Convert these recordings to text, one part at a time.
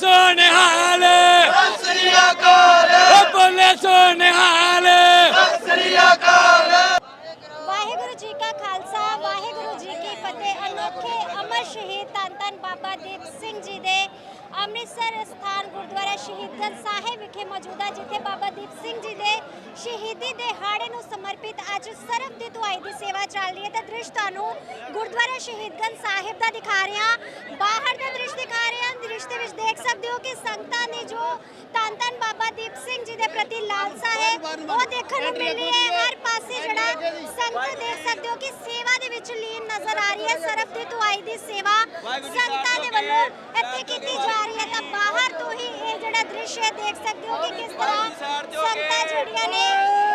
Jackson Amritsar ਸਥਾਨ ਗੁਰਦੁਆਰਾ ਸ਼ਹੀਦਗੰਜ ਸਾਹਿਬ ਵਿਖੇ ਮੌਜੂਦਾ ਜਿੱਥੇ ਬਾਬਾ ਦੀਪ ਸਿੰਘ ਜੀ ਦੇ ਸ਼ਹੀਦੀ ਦਿਹਾੜੇ ਨੂੰ ਸਮਰਪਿਤ ਅੱਜ ਸਰਬ ਦੀ ਦੁਆਈ ਦੀ ਸੇਵਾ ਚੱਲ ਰਹੀ ਹੈ। ਤੇ ਦ੍ਰਿਸ਼ ਤੁਹਾਨੂੰ ਗੁਰਦੁਆਰਾ ਸ਼ਹੀਦਗੰਜ ਸਾਹਿਬ ਦਾ ਦਿਖਾ ਰਹੇ। ਬਾਹਰ ਦਾ ਦ੍ਰਿਸ਼ ਦਿਖਾ ਰਹੇ। ਦ੍ਰਿਸ਼ ਦੇ ਵਿੱਚ ਦੇਖ ਸਕਦੇ ਹੋ ਕਿ ਸੰਗਤਾਂ ਨੇ ਜੋ ਧੰਨ ਧੰਨ ਬਾਬਾ ਦੀਪ ਸਿੰਘ ਜੀ ਦੇ ਪ੍ਰਤੀ ਲਾਲਸਾ ਹੈ, ਉਹ ਦੇਖਣ ਨੂੰ ਮਿਲ ਰਹੀ ਹੈ। ਹਰ ਪਾਸੇ ਜਿਹੜਾ ਸੰਗਤ ਦੇਖ ਸਕਦੇ ਹੋ ਕਿ ਸੇਵਾ ਦੇ ਵਿੱਚ ਲੀਨ ਨਜ਼ਰ ਆ ਰਹੀ ਹੈ। ਸਰਬ ਦੀ ਦੁਆਈ ਦੀ ਸੇਵਾ ਸੰਗਤਾਂ ਦੇ ਵੱਲੋਂ ਇੱਥੇ ਕੀਤੀ ਜਾ ਰਹੀ ਹੈ। ਤਾਂ ਬਾਹਰ ਤੋਂ ਹੀ ਇਹ ਜਿਹੜਾ ਦ੍ਰਿਸ਼ ਹੈ ਦੇਖ ਸਕਦੇ ਹੋ ਕਿ ਕਿਸ ਤਰ੍ਹਾਂ ਸੰਗਤਾਂ ਜਿਹੜੀਆਂ ਨੇ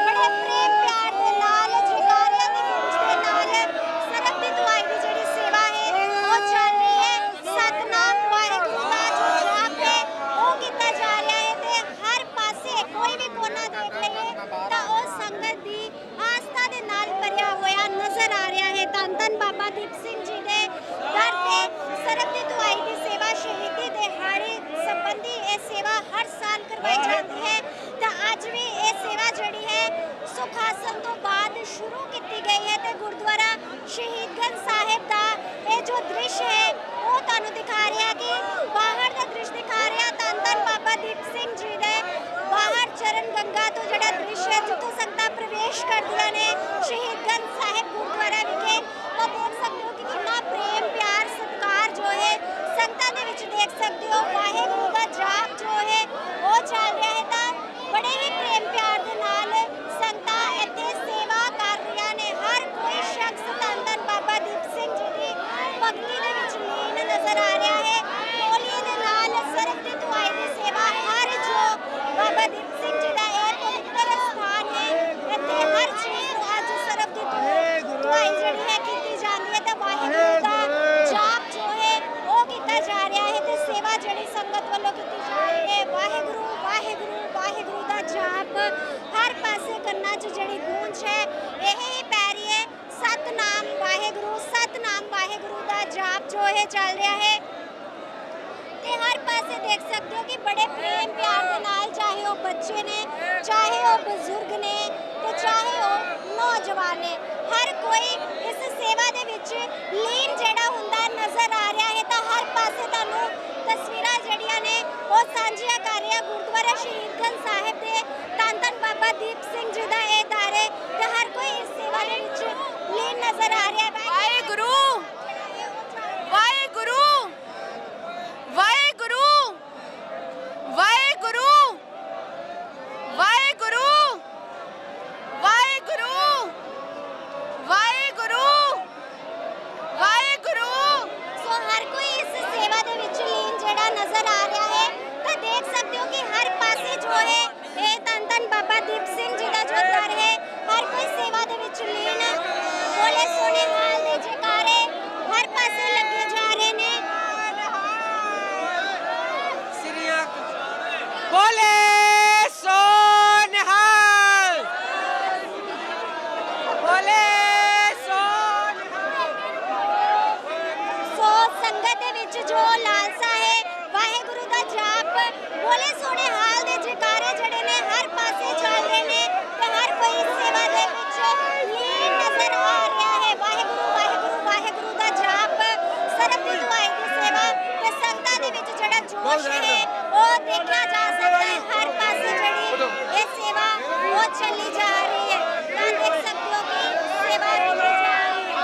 ਬੜੇ ਪ੍ਰੇਮ ਪਿਆਰ ਦੇ ਨਾਲ ਜਗਾਰਿਆਂ ਦੀ ਗੂੰਜ ਦੇ ਨਾਲ ਸਰਬ ਦੀ ਦੁਆਈ ਦੀ ਜਿਹੜੀ ਸੇਵਾ ਹੈ ਉਹ ਚੱਲ ਰਹੀ ਹੈ ਸਤਨਾਮ ਵਾਹਿਗੁਰੂ ਦਾ ਜੋ ਜਾਪ ਹੈ ਉਹ ਕੀਤਾ ਜਾ ਰਿਹਾ ਹੈ ਤੇ ਹਰ ਪਾਸੇ ਕੋਈ ਵੀ ਕੋਨਾ ਦੇਖ ਲਈਏ ਤਾਂ ਉਹ ਸੰਗਤ ਦੀ ਆਸਥਾ ਦੇ ਨਾਲ ਭਰਿਆ ਹੋਇਆ ਨਜ਼ਰ ਆ ਰਿਹਾ ਹੈ ਧੰਨ ਧੰਨ ਬਾਬਾ ਦੀਪ ਸਿੰਘ ਜੀ ਦੇ ਦਰ ਤੇ ਸਰਬ ਦੀ ਦੁਆਈ ਦੀ ਸੇਵਾ ਸ਼ਹੀਦੀ ਦਿਹਾੜੇ ਸੰਬੰਧੀ ਇਹ ਸੇਵਾ ਹਰ ਸਾਲ ਕਰਵਾਈ ਜਾਂਦੀ ਹੈ ਤਾਂ ਅੱਜ ਵੀ ਇਹ ਸੇਵਾ ਜਿਹੜੀ ਹੈ ਸੁਖਾਸਨ ਤੋਂ ਬਾਅਦ ਸ਼ੁਰੂ ਕੀਤੀ ਗਈ ਹੈ ਤੇ ਗੁਰਦੁਆਰਾ ਸ਼ਹੀਦਗੰਜ ਸਾਹਿਬ ਦਾ ਇਹ ਜੋ ਦ੍ਰਿਸ਼ ਹੈ ਉਹ ਤੁਹਾਨੂੰ ਦਿਖਾ ਰਿਹਾ ਕਿ ਬਾਹਰ ਦਾ ਦ੍ਰਿਸ਼ ਦਿਖਾ ਰਿਹਾ ਧੰਨ ਧੰਨ ਬਾਬਾ ਦੀਪ ਸਿੰਘ ਜੀ ਦੇ ਬਾਹਰ ਚਰਨ ਗੰਗਾ ਤੋਂ ਜਿਹੜਾ ਦ੍ਰਿਸ਼ ਹੈ ਜਿੱਥੋਂ ਸੰਗਤਾਂ ਪ੍ਰਵੇਸ਼ ਕਰਦੀਆਂ ਨੇ ਸ਼ਹੀਦਗੰਜ ਸਾਹਿਬ ਗੁਰਦੁਆਰਾ ਵਿਖੇ ਤਾਂ ਦੇਖ ਸਕਦੇ ਹੋ ਕਿ ਕਿੰਨਾ ਪ੍ਰੇਮ ਪਿਆਰ ਸਤਿਕਾਰ ਜੋ ਹੈ ਸੰਗਤਾਂ ਦੇ ਵਿੱਚ ਦੇਖ ਸਕਦੇ ਹੋ ਵਾਹਿਗੁਰੂ ਦਾ ਜਾਪ ਜੋ ਹੈ ਉਹ ਚੱਲ ਰਿਹਾ ਹੈ ਤਾਂ ਬੜੇ ਹੀ ਪ੍ਰੇਮ ਪਿਆਰ ਦੇ ਨਾਲ ਸੰਗਤਾਂ ਇੱਥੇ ਸੇਵਾ ਕਰ ਰਹੀਆਂ ਨੇ ਹਰ ਕੋਈ ਸ਼ਖਸ ਧੰਨ ਧੰਨ ਬਾਬਾ ਦੀਪ ਸਿੰਘ ਜੀ ਦੀ ਭਗਤੀ ਦੇ ਵਿੱਚ ਲੀਨ ਨਜ਼ਰ ਆ ਰਿਹਾ ਹੈ ਹੋਲੀ ਦੇ ਨਾਲ ਸਰਬ ਦੀ ਦੁਆਈ ਦੀ ਸੇਵਾ ਹਰ ਜੋ ਬਾਬਾ ਦੀਪ ਸਿੰਘ ਜੀ ਦਾ ਇਹ ਪਵਿੱਤਰ ਸਥਾਨ ਹੈ ਇੱਥੇ ਹਰ ਚੀਜ਼ ਨੂੰ ਅੱਜ ਸਰਬ ਦੀ ਦੁਆ- ਦੁਆਈ ਜਿਹੜੀ ਹੈ ਕੀਤੀ ਜਾਂਦੀ ਹੈ ਤਾਂ ਵਾਹਿਗੁਰੂ ਦਾ ਜਾਪ ਜੋ ਹੈ ਉਹ ਕੀਤਾ ਜਾ ਰਿਹਾ ਹੈ ਤੇ ਸੇਵਾ ਜਿਹੜੀ ਸੰਗਤ ਵੱਲੋਂ ਕੀਤੀ ਜਾ ਰਹੀ ਹੈ ਵਾਹਿਗੁਰੂ ਵਾਹਿਗੁਰੂ ਵਾਹਿਗੁਰੂ ਦਾ ਜਾਪ ਹਰ ਪਾਸੇ ਜਿਹੜੀ ਗੂੰਜ ਹੈ, ਇਹ ਹੀ ਪੈ ਰਹੀ ਹੈ। ਸਤਨਾਮ ਵਾਹਿਗੁਰੂ ਸਤਨਾਮ ਵਾਹਿਗੁਰੂ ਦਾ ਜਾਪ ਜੋ ਹੈ ਚੱਲ ਰਿਹਾ ਹੈ। ਤੇ ਹਰ ਪਾਸੇ ਦੇਖ ਸਕਦੇ ਹੋ ਕਿ ਬੜੇ ਪ੍ਰੇਮ ਪਿਆਰ ਦੇ ਨਾਲ ਚਾਹੇ ਉਹ ਬੱਚੇ ਨੇ, ਚਾਹੇ ਉਹ ਬਜ਼ੁਰਗ ਨੇ ਤੇ ਚਾਹੇ ਉਹ ਨੌਜਵਾਨ ਨੇ, ਹਰ ਕੋਈ ਇਸ ਸੇਵਾ ਦੇ ਵਿੱਚ ਲੀਨ ਜਿਹੜਾ ਹੁੰਦਾ ਨਜ਼ਰ ਆ ਰਿਹਾ ਹੈ ਤਾਂ ਹਰ ਪਾਸੇ ਤੁਹਾਨੂੰ ਤਸਵੀਰਾਂ ਜਿਹੜੀਆਂ ਨੇ ਉਹ ਸਾਂਝੀਆਂ ਕਰ ਰਿਹਾ ਗੁਰਦੁਆਰਾ ਸ਼ਹੀਦਗੰਜ ਸਾਹਿਬ ਦੇ ਧੰਨ ਧੰਨ ਬਾਬਾ ਦੀਪ ਸਿੰਘ ਜੀ ਦਾ ਬਾਬਾ ਦੀਪ ਸਿੰਘ ਜੀ ਦਾ ਜੋ ਦਰ ਹੈ। ਹਰ ਕੋਈ ਸੇਵਾ ਦੇ ਵਿੱਚ ਲੀਨ ਬੋਲੇ ਸੋਨੇ ਹਾਲ ਦੇ ਜਕਾਰੇ ਹਰ ਪਾਸੇ ਲੱਗੇ ਜਾ ਰਹੇ ਨੇ। ਬੋਲੇ ਸੋਨਹਾਲ ਬੋਲੇ ਸੋਨਹਾਲ ਸੋ ਸੰਗਤ ਦੇ ਵਿੱਚ ਜੋ ਲਾਲਸਾ ਹੈ ਵਾਹਿਗੁਰੂ ਦਾ ਜਾਪ। ਬੋਲੇ ਸੋਹਣੇ ਹਾਲ ਦੇ ਜਕਾਰੇ ਜਿਹੜੇ ਨੇ ਹਰ ਪਾਸੇ ਚੱਲ ਰਹੇ ਨੇ ਤੇ ਹਰ ਕੋਈ ਸੇਵਾ ਦੇ ਵਿੱਚ ਲੀਨ ਨਜ਼ਰ ਆ ਰਿਹਾ ਹੈ। ਵਾਹਿਗੁਰੂ ਵਾਹਿਗੁਰੂ ਵਾਹਿਗੁਰੂ ਦਾ ਜਾਪ। ਸਰਬ ਦੀ ਦੁਆਈ ਦੀ ਸੇਵਾ ਤੇ ਸੰਗਤਾਂ ਦੇ ਵਿੱਚ ਜਿਹੜਾ ਜੋਸ਼ ਹੈ ਉਹ ਦੇਖਿਆ ਜਾ ਸਕਦਾ ਹੈ। ਹਰ ਪਾਸੇ ਜਿਹੜੀ ਇਹ ਸੇਵਾ ਉਹ ਚੱਲੀ ਜਾ ਰਹੀ ਹੈ ਤਾਂ ਦੇਖ ਸਕਦੇ ਹੋ ਕਿ ਸੇਵਾ ਕੀਤੀ ਜਾ ਰਹੀ ਹੈ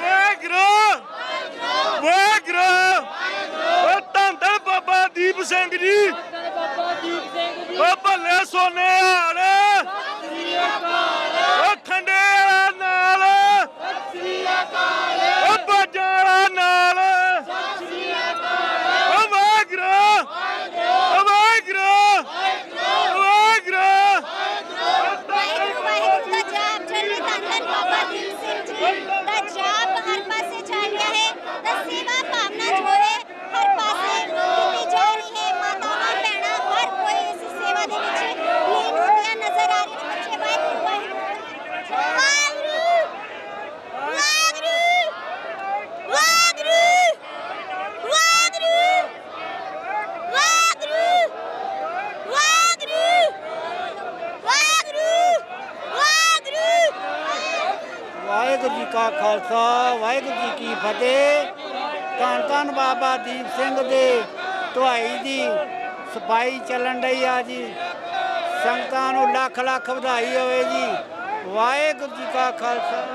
ਵਾਹਿਗੁਰੂ ਵਾਹਿਗੁਰੂ ਓ ਧੰਨ ਧੰਨ ਬਾਬਾ ਦੀਪ ਸਿੰਘ ਜੀ। ਓ ਭੱਲੇ ਸੋਨੇ ਹਾਲ। ਕਾ ਖਾਲਸਾ, ਵਾਹਿਗੁਰੂ ਜੀ ਕੀ ਫਤਿਹ। ਧੰਨ ਧੰਨ ਬਾਬਾ ਦੀਪ ਸਿੰਘ ਦੇ ਧੁਆਈ ਦੀ ਸਫ਼ਾਈ ਚੱਲਣ ਰਹੀ ਆ ਜੀ। ਸੰਗਤਾਂ ਨੂੰ ਲੱਖ ਲੱਖ ਵਧਾਈ ਹੋਵੇ ਜੀ। ਵਾਹਿਗੁਰੂ ਜੀ ਕਾ ਖਾਲਸਾ।